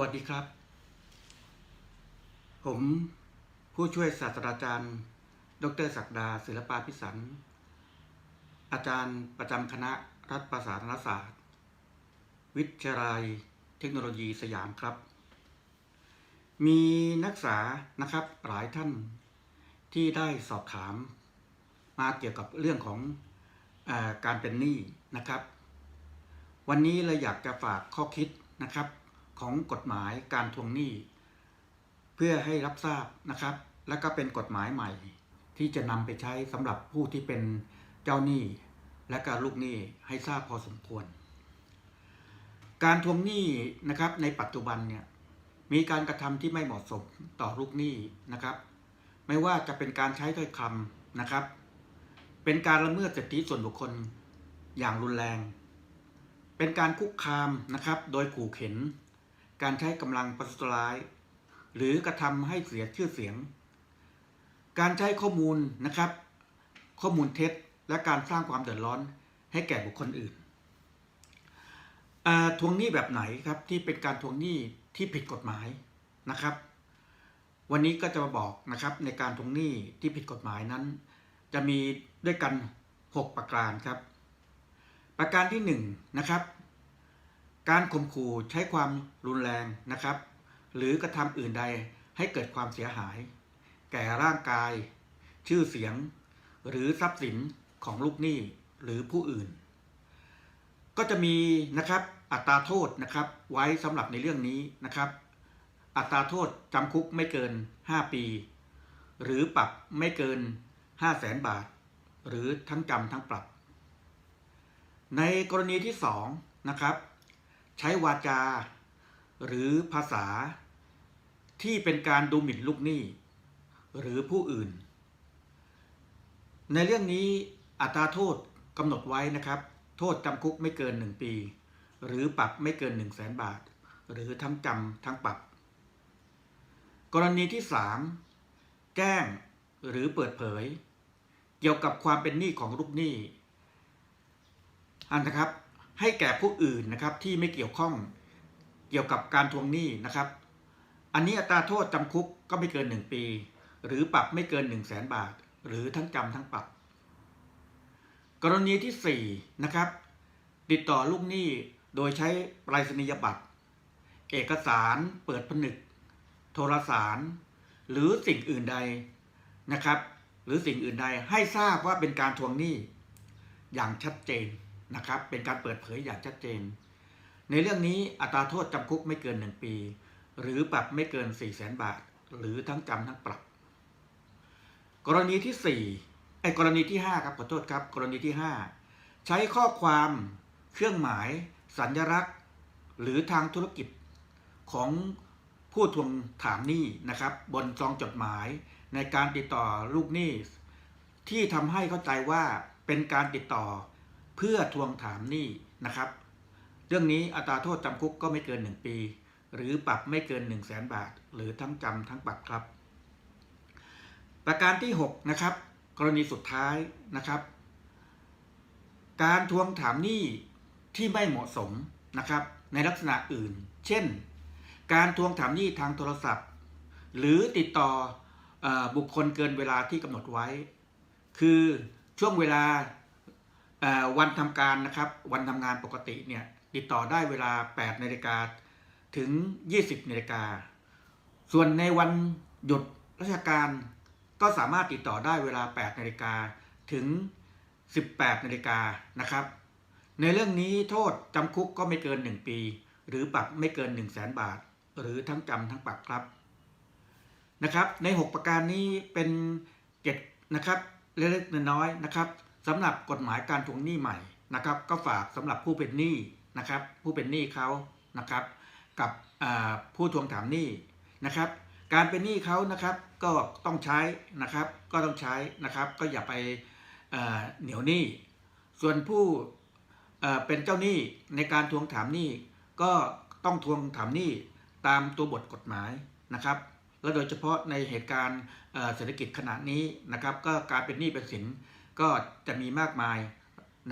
วัสดีครับ ผมผู้ช่วยศาสตราจารย์ ดรศักดาศิลปาพิสันอาจารย์ประจำคณะรัฐประศาสนศาสตร์ วิทยาลัยเทคโนโลยีสยามครับ มีนักศึกษานะครับหลายท่านที่ได้สอบถาม มาเกี่ยวกับเรื่องของออการเป็นหนี้นะครับ วันนี้เราอยากจะฝากข้อคิดนะครับ ของกฎหมายการทวงหนี้ เพื่อให้รับทราบนะครับ และก็เป็นกฎหมายใหม่ ที่จะนำไปใช้สำหรับผู้ที่เป็นเจ้าหนี้ และการลูกหนี้ให้ทราบพอสมควร การทวงหนี้นะครับในปัจจุบันเนี่ยมีการกระทำที่ไม่เหมาะสมต่อลูกหนี้นะครับ ไม่ว่าจะเป็นการใช้ถ้อยคำนะครับ เป็นการละเมิดสิทธิส่วนบุคคลอย่างรุนแรง เป็นการคุกคามนะครับ โดยขู่เข็น การใช้กำลังประทุษร้าย หรือกระทำให้เสียชื่อเสียง การใช้ข้อมูลนะครับ ข้อมูลเท็จและการสร้างความเดือดร้อนให้แก่บุคคลอื่นทวงหนี้แบบไหนครับที่เป็นการทวงหนี้ที่ผิดกฎหมายนะครับ วันนี้ก็จะมาบอกนะครับในการทวงหนี้ที่ผิดกฎหมายนั้น จะมีด้วยกัน 6 ประการครับ ประการที่1นงนะครับ การข่มขู่ใช้ความรุนแรงนะครับ หรือกระทำอื่นใดให้เกิดความเสียหาย แก่ร่างกาย ชื่อเสียง หรือทรัพย์สินของลูกหนี้หรือผู้อื่น ก็จะมีนะครับอัตราโทษนะครับไว้สำหรับในเรื่องนี้นะครับ อัตราโทษจำคุกไม่เกิน 5 ปี หรือปรับไม่เกิน 5 0 0แสนบาท หรือทั้งจำทั้งปรับ ในกรณีที่ 2 นะครับ ใช้วาจา หรือภาษา ที่เป็นการดูหมิ่นลูกหนี้ หรือผู้อื่น ในเรื่องนี้อัตราโทษกำหนดไว้นะครับ โทษจำคุกไม่เกิน 1 ปี หรือปรับไม่เกิน 1 0 0 0 0แสนบาท หรือทั้งจำทั้งปรับ กรณีที่ 3 แจ้งหรือเปิดเผย เกี่ยวกับความเป็นหนี้ของลูกหนี้อันนะครับ ให้แก่ผู้อื่นนะครับที่ไม่เกี่ยวข้องเกี่ยวกับการทวงหนี้นะครับ อันนี้อัตราโทษจำคุกก็ไม่เกิน 1 ปี หรือปรับไม่เกิน 1 0 0 0 0แสนบาท หรือทั้งจำทั้งปรับ กรณีที่ 4 นะครับ ติดต่อลูกหนี้โดยใช้ไปรษณียบัตร เอกสารเปิดผนึก โทรสาร หรือสิ่งอื่นใดนะครับ หรือสิ่งอื่นใดให้ทราบว่าเป็นการทวงหนี้อย่างชัดเจน นะครับ เป็นการเปิดเผยอย่างชัดเจน ในเรื่องนี้อัตราโทษจำคุกไม่เกิน 1 ปี หรือปรับไม่เกิน 4 0 0แสนบาท หรือทั้งจำทั้งปรับ กรณีที่4ไอ้กรณีที่ 5 ครับขอโทษครับ กรณีที่ 5 ใช้ข้อความเครื่องหมาย สัญลักษณ์ หรือทางธุรกิจของผู้ทวงถามหนี้นะครับ บนซองจดหมายในการติดต่อลูกหนี้ที่ทำให้เข้าใจว่าเป็นการติดต่อ เพื่อทวงถามหนี้นะครับ เรื่องนี้อัตราโทษจำคุกก็ไม่เกิน 1 ปี หรือปรับไม่เกิน 1 0 0 0 0แสนบาท หรือทั้งจำทั้งปรับครับ ประการที่ 6 นะครับ กรณีสุดท้ายนะครับ การทวงถามหนี้ที่ไม่เหมาะสมนะครับ ในลักษณะอื่น เช่น การทวงถามหนี้ทางโทรศัพท์ หรือติดต่ออบุคคลเกินเวลาที่กำหนดไว้ คือช่วงเวลา วันทำการนะครับวันทำงานปกติเนี่ยติดต่อได้เวลา 8นาฬิกาถึง 20นาฬิกาส่วนในวันหยุดราชการก็สามารถติดต่อได้เวลา 8นาฬิกาถึง 18นาฬิกานะครับ ในเรื่องนี้โทษจำคุกก็ไม่เกิน 1 ปี หรือปรับไม่เกิน 1 0 0 0 0แสนบาท หรือทั้งจำทั้งปรับครับนะครับ ใน 6 ประการนี้เป็นเกตนะครับเล็กๆน้อยๆนะครับ สำหรับกฎหมายการทวงหนี้ใหม่นะครับ ก็ฝากสำหรับผู้เป็นหนี้นะครับ ผู้เป็นหนี้เขานะครับ กับผู้ทวงถามหนี้นะครับ การเป็นหนี้เขานะครับก็ต้องใช้นะครับ ก็ต้องใช้นะครับ ก็อย่าไปเหนียวหนี้ ส่วนผู้เป็นเจ้าหนี้ในการทวงถามหนี้ ก็ต้องทวงถามหนี้ตามตัวบทกฎหมายนะครับ และโดยเฉพาะในเหตุการณ์เอ่อเศรษฐกิจขณะนี้นะครับ ก็การเป็นหนี้เป็นสิน ก็จะมีมากมาย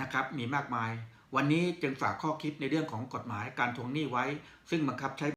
นะครับมีมากมาย วันนี้จึงฝากข้อคิดในเรื่องของกฎหมายการทวงหนี้ไว้ ซึ่งบังคับใช้